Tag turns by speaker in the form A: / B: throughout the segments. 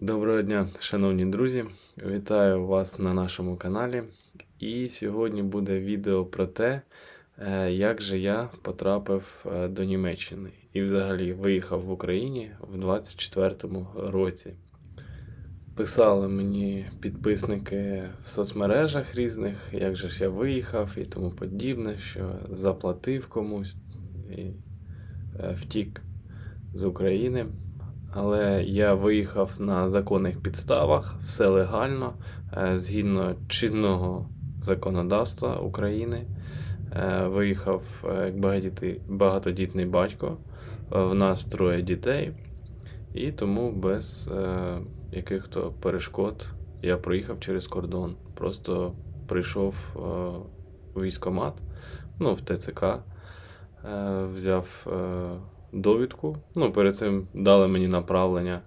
A: Доброго дня, шановні друзі! Вітаю вас на нашому каналі. І сьогодні буде відео про те, е, як же я потрапив е, до Німеччини і взагалі виїхав в Україні в 24-му році. Писали мені підписники в соцмережах різних, як же ж я виїхав і тому подібне, що заплатив комусь і е, втік з України. Але я виїхав на законних підставах, все легально, е, згідно чинного законодавства України. Е, Виїхав е, як багатодітний батько. В нас троє дітей, і тому без е, яких-то перешкод я проїхав через кордон. Просто прийшов у військкомат, ну, в ТЦК, взяв довідку. Ну, перед цим дали мені направлення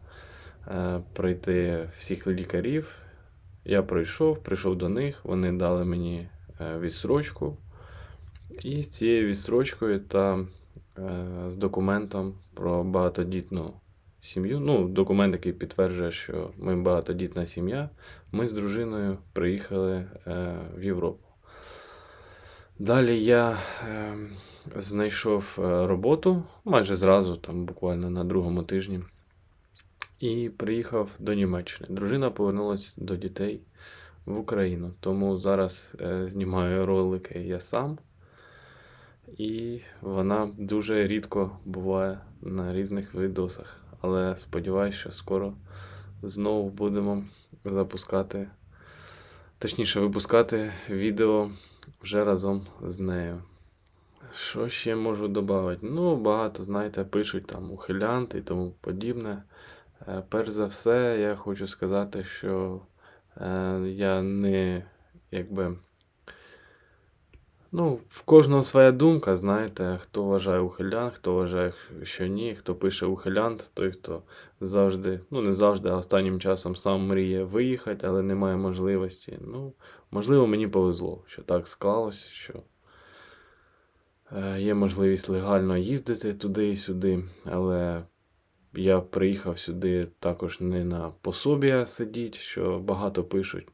A: е, пройти всіх лікарів. Я пройшов, прийшов до них, вони дали мені е, відсрочку. І з цією відсрочкою та е, з документом про багатодітну сім'ю. Ну, документ, який підтверджує, що ми багатодітна сім'я. Ми з дружиною приїхали е, в Європу. Далі я е, знайшов роботу майже зразу, там буквально на другому тижні, і приїхав до Німеччини. Дружина повернулася до дітей в Україну. Тому зараз е, знімаю ролики я сам. І вона дуже рідко буває на різних відосах. Але сподіваюся, що скоро знову будемо запускати, точніше, випускати відео вже разом з нею. Що ще можу додати? Ну, багато, знаєте, пишуть там ухилянти і тому подібне. Е, Перш за все, я хочу сказати, що е, я не якби. Ну, в кожного своя думка, знаєте, хто вважає ухилян, хто вважає, що ні, хто пише ухилянт, той, хто завжди, ну не завжди, а останнім часом сам мріє виїхати, але не має можливості. Ну, можливо, мені повезло, що так склалось, що е, є можливість легально їздити туди і сюди, але я приїхав сюди також не на пособія сидіти, що багато пишуть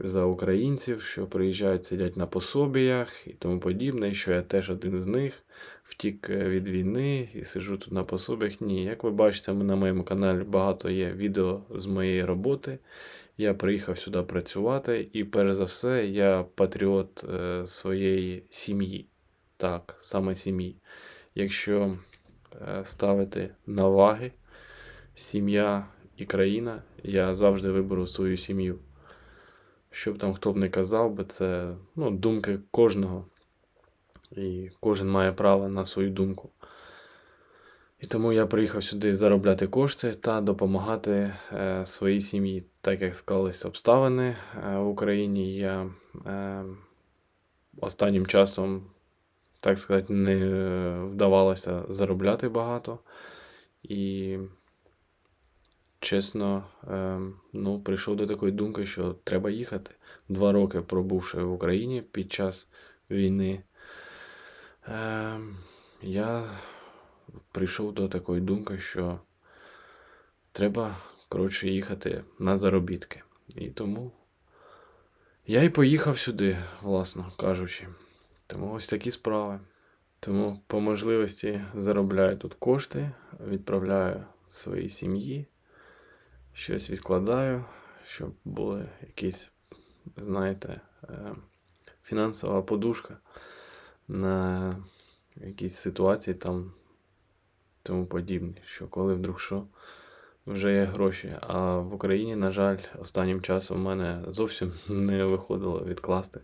A: за українців, що приїжджають, сидять на пособіях і тому подібне, що я теж один з них втік е, від війни і сиджу тут на пособіях. Ні, як ви бачите, на моєму каналі багато є відео з моєї роботи. Я приїхав сюди працювати, і перш за все, я патріот е, своєї сім'ї. Так, саме сім'ї. Якщо е, ставити на ваги сім'я і країна, я завжди виберу свою сім'ю. Щоб там хто б не казав би, це ну, думки кожного. І кожен має право на свою думку. І тому я приїхав сюди заробляти кошти та допомагати е, своїй сім'ї. Так як склалися обставини е, в Україні, я е, останнім часом, так сказати, не е, вдавалося заробляти багато. І чесно, е, ну, прийшов до такої думки, що треба їхати. Два роки пробувши в Україні під час війни, е, я прийшов до такої думки, що треба, коротше, їхати на заробітки. І тому я й поїхав сюди, власно кажучи. Тому ось такі справи. Тому по можливості заробляю тут кошти, відправляю своїй сім'ї щось відкладаю, щоб були якісь, знаєте, е, фінансова подушка на якісь ситуації там тому подібні, що коли вдруг що, вже є гроші. А в Україні, на жаль, останнім часом в мене зовсім не виходило відкласти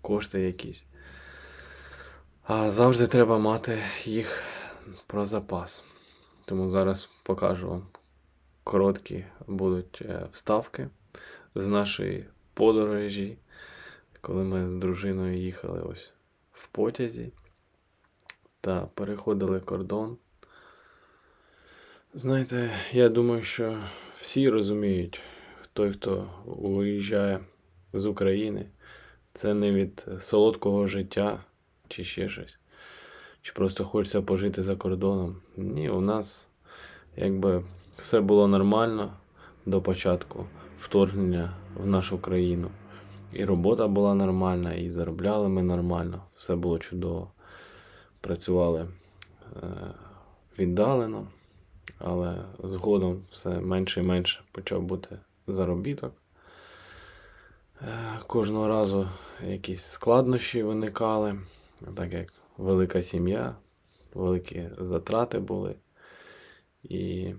A: кошти якісь. А завжди треба мати їх про запас. Тому зараз покажу вам короткі будуть е, вставки з нашої подорожі, коли ми з дружиною їхали ось в потязі та переходили кордон. Знаєте, я думаю, що всі розуміють, той, хто виїжджає з України, це не від солодкого життя чи ще щось. Чи просто хочеться пожити за кордоном. Ні, у нас якби все було нормально до початку вторгнення в нашу країну. І робота була нормальна, і заробляли ми нормально, все було чудово. Працювали е, віддалено, але згодом все менше і менше почав бути заробіток. Е, Кожного разу якісь складнощі виникали, так як велика сім'я, великі затрати були. І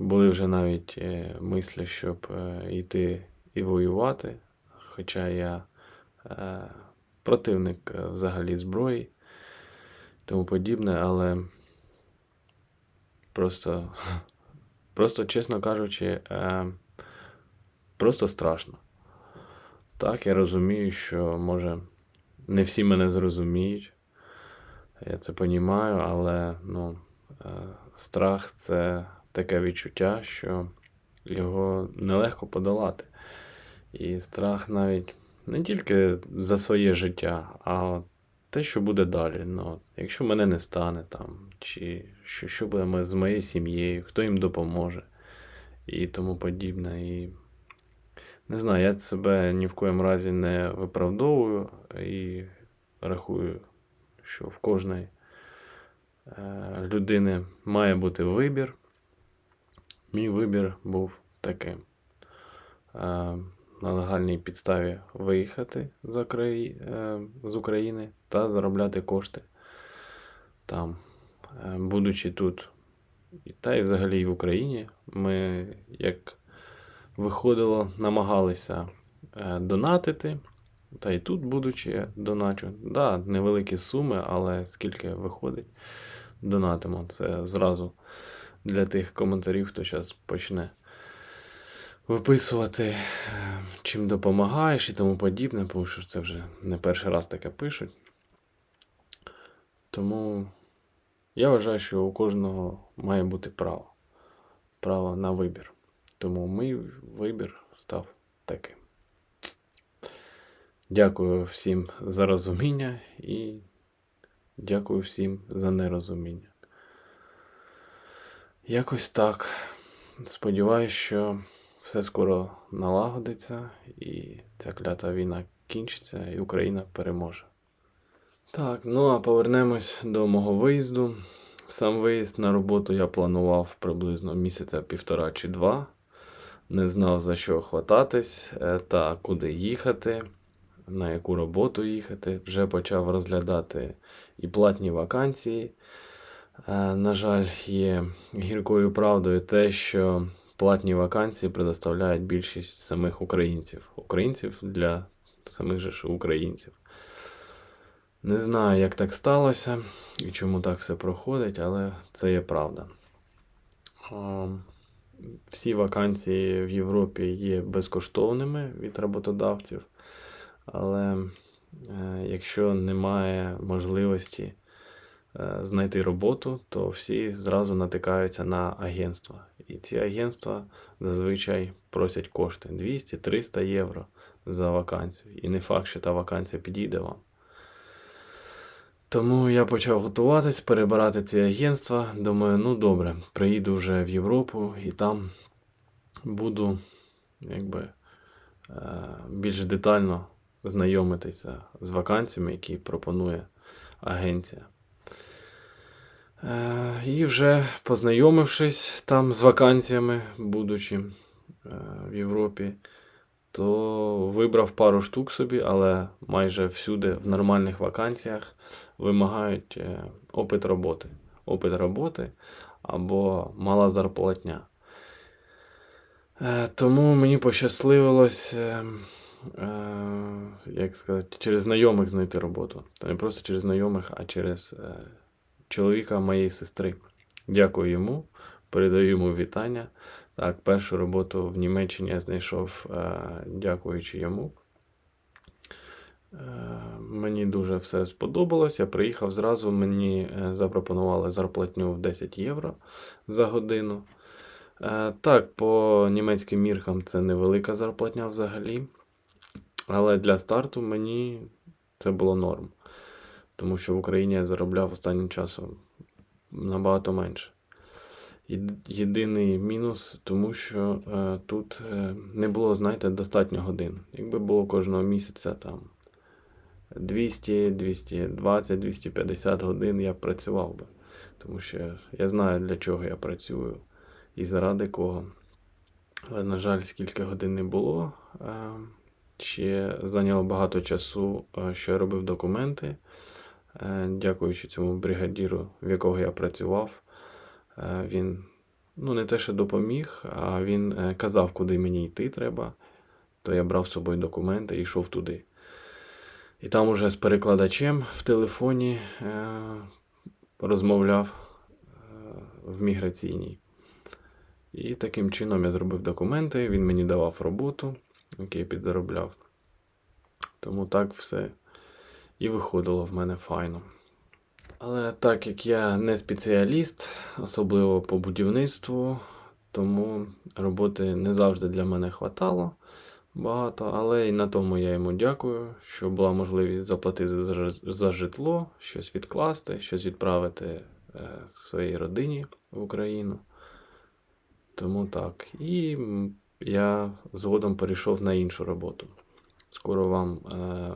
A: були вже навіть е, мислі, щоб е, йти і воювати. Хоча я е, противник взагалі зброї тому подібне, але просто, просто чесно кажучи, просто страшно. Так, я розумію, що може не всі мене зрозуміють. Я це понімаю, але ну, страх це таке відчуття, що його нелегко подолати. І страх навіть не тільки за своє життя, а те, що буде далі. Ну, якщо мене не стане там, чи що, що буде з моєю сім'єю, хто їм допоможе і тому подібне. І не знаю, я себе ні в коєму разі не виправдовую і рахую, що в кожної е, людини має бути вибір. Мій вибір був таким. Е, На легальній підставі виїхати е, з України та заробляти кошти там, Е, будучи тут. Та й взагалі в Україні. Ми, як виходило, намагалися донатити. Та й тут, будучи, доначу. Да, невеликі суми, але скільки виходить, донатимо. Це зразу для тих коментарів, хто зараз почне виписувати, е, чим допомагаєш і тому подібне, тому що це вже не перший раз таке пишуть. Тому я вважаю, що у кожного має бути право. Право на вибір. Тому мій вибір став таким. Дякую всім за розуміння і дякую всім за нерозуміння. Якось так. Сподіваюсь, що все скоро налагодиться і ця клята війна кінчиться, і Україна переможе. Так, ну а повернемось до мого виїзду. Сам виїзд на роботу я планував приблизно місяця півтора чи два. Не знав за що хвататись е, та куди їхати, на яку роботу їхати. Вже почав розглядати і платні вакансії. Е, На жаль, є гіркою правдою те, що платні вакансії предоставляють більшість самих українців. Українців для самих же українців. Не знаю, як так сталося і чому так все проходить, але це є правда. Всі вакансії в Європі є безкоштовними від роботодавців, але е, якщо немає можливості е, знайти роботу, то всі зразу натикаються на агентства. І ці агентства зазвичай просять кошти 200-300 євро за вакансію. І не факт, що та вакансія підійде вам. Тому я почав готуватись, перебирати ці агентства. Думаю, ну добре, приїду вже в Європу і там буду якби е, більш детально знайомитися з вакансіями, які пропонує агенція. Е, І вже познайомившись там з вакансіями, будучи е, в Європі, то вибрав пару штук собі, але майже всюди в нормальних вакансіях вимагають е, опит роботи. Опит роботи або мала зарплатня. Тому мені пощасливилось, як сказати, через знайомих знайти роботу. Та не просто через знайомих, а через чоловіка моєї сестри. Дякую йому, передаю йому вітання. Так, першу роботу в Німеччині я знайшов, е, дякуючи йому. Е, Мені дуже все сподобалось. Я приїхав зразу, мені е, запропонували зарплатню в 10 євро за годину. Так, по німецьким міркам це невелика зарплатня взагалі. Але для старту мені це було норм. Тому що в Україні я заробляв останнім часом набагато менше. Єдиний мінус, тому що е, тут е, не було, знаєте, достатньо годин. Якби було кожного місяця там 200, 220, 250 годин я працював би. Тому що я знаю, для чого я працюю і заради кого. Але, на жаль, скільки годин не було. е, Ще зайняло багато часу, е, що я робив документи. Е, Дякуючи цьому бригадіру, в якого я працював. Е, Він ну, не те, що допоміг, а він е, казав, куди мені йти треба. То я брав з собою документи і йшов туди. І там уже з перекладачем в телефоні розмовляв в міграційній. І таким чином я зробив документи, він мені давав роботу, яку я підзаробляв. Тому так все і виходило в мене файно. Але так як я не спеціаліст, особливо по будівництву, тому роботи не завжди для мене хватало багато, але і на тому я йому дякую, що була можливість заплатити за, житло, щось відкласти, щось відправити е, своїй родині в Україну. Тому так. І я згодом перейшов на іншу роботу. Скоро вам е,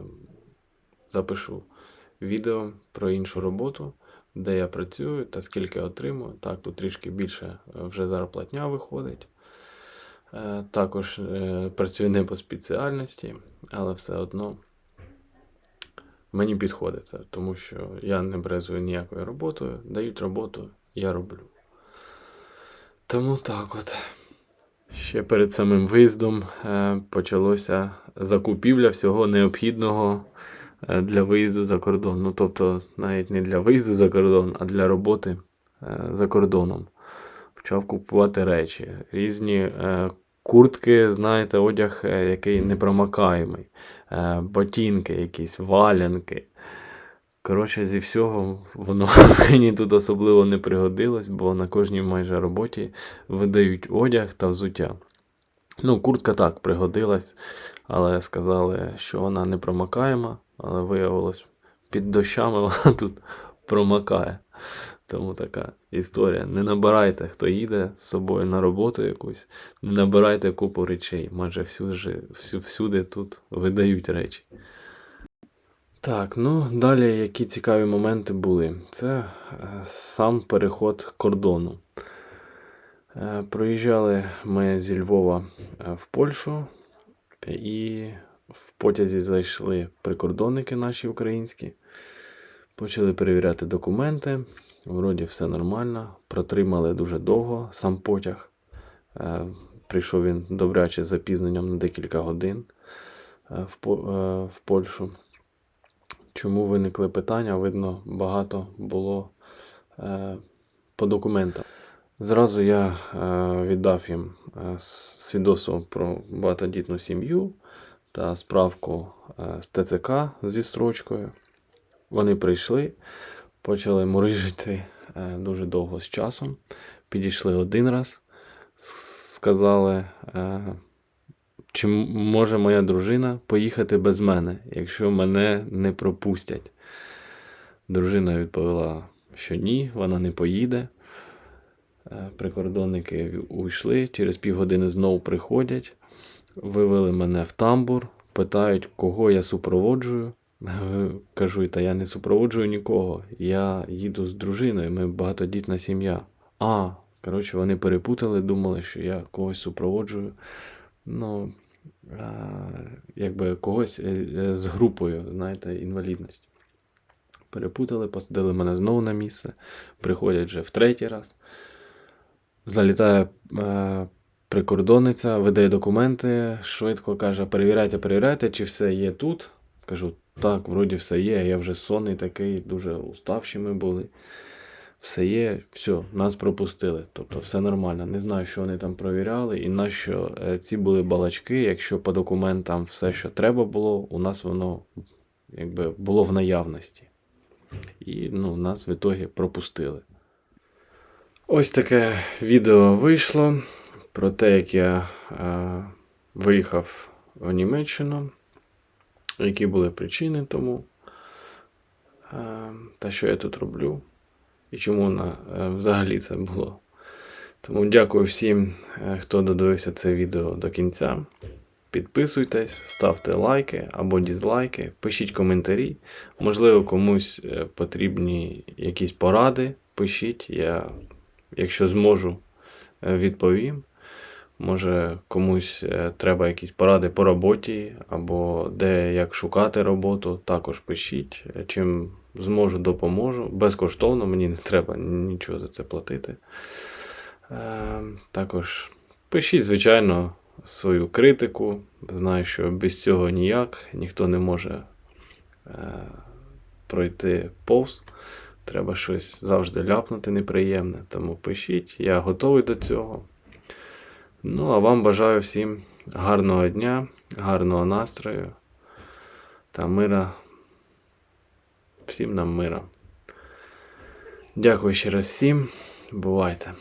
A: запишу відео про іншу роботу, де я працюю та скільки отримую. Так, тут трішки більше е, вже зарплатня виходить. Е, також е, працюю не по спеціальності, але все одно мені підходить це, тому що я не брезую ніякою роботою, дають роботу, я роблю. Тому так от. Ще перед самим виїздом почалося закупівля всього необхідного для виїзду за кордон. Ну, тобто, навіть не для виїзду за кордон, а для роботи е, за кордоном. Почав купувати речі. Різні е, куртки, знаєте, одяг, е, який непромокаємий, е, ботинки, якісь валянки. Коротше, зі всього воно мені тут особливо не пригодилось, бо на кожній майже роботі видають одяг та взуття. Ну, куртка так пригодилась, але сказали, що вона не промокаєма, але виявилось, під дощами вона тут промокає. Тому така історія. Не набирайте, хто їде з собою на роботу якусь, не набирайте купу речей. Майже всюди, всюди тут видають речі. Так, ну далі які цікаві моменти були. Це е, сам переход кордону. Е, проїжджали ми зі Львова е, в Польщу, і в потязі зайшли прикордонники наші українські. Почали перевіряти документи. Вроді все нормально. Протримали дуже довго сам потяг. Е, Прийшов він добряче з запізненням на декілька годин е, е, в Польщу. Чому виникли питання? Видно, багато було по документам. Зразу я віддав їм свідоцтво про багатодітну сім'ю та справку е, з ТЦК зі строчкою. Вони прийшли, почали мурижити е, дуже довго з часом. Підійшли один раз, сказали, е, чи може моя дружина поїхати без мене, якщо мене не пропустять. Дружина відповіла, що ні, вона не поїде. Прикордонники уйшли, через півгодини знову приходять, вивели мене в тамбур, питають, кого я супроводжую. Кажу, та я не супроводжую нікого. Я їду з дружиною, ми багатодітна сім'я. А, коротше, вони перепутали, думали, що я когось супроводжую. Ну, якби когось е, е, з групою, знаєте, інвалідності. Перепутали, посадили мене знову на місце, приходять вже в третій раз. Залітає е, прикордонниця, видає документи, швидко каже: перевіряйте, перевіряйте, чи все є тут. Кажу, так, вроді все є. Я вже сонний такий, дуже уставші ми були. Все є, все, нас пропустили. Тобто все нормально. Не знаю, що вони там провіряли, і нащо е, ці були балачки, якщо по документам все, що треба було, у нас воно якби було в наявності. І ну, нас в ітогі пропустили. Ось таке відео вийшло про те, як я е, виїхав в Німеччину, які були причини тому, е, та що я тут роблю, і чому на, е, взагалі це було Тому дякую всім, е, хто додивився це відео до кінця. Підписуйтесь, ставте лайки або дізлайки, пишіть коментарі. Можливо, комусь е, потрібні якісь поради. Пишіть, я, якщо зможу, е, відповім. Може, комусь е, треба якісь поради по роботі, або де як шукати роботу, також пишіть. Е, Чим зможу, допоможу. Безкоштовно, мені не треба нічого за це платити. Е, Також пишіть, звичайно, свою критику. Знаю, що без цього ніяк, ніхто не може пройти повз. Треба щось завжди ляпнути неприємне. Тому пишіть, я готовий до цього. Ну, а вам бажаю всім гарного дня, гарного настрою та мира. Всім нам мира. Дякую ще раз всім. Бувайте!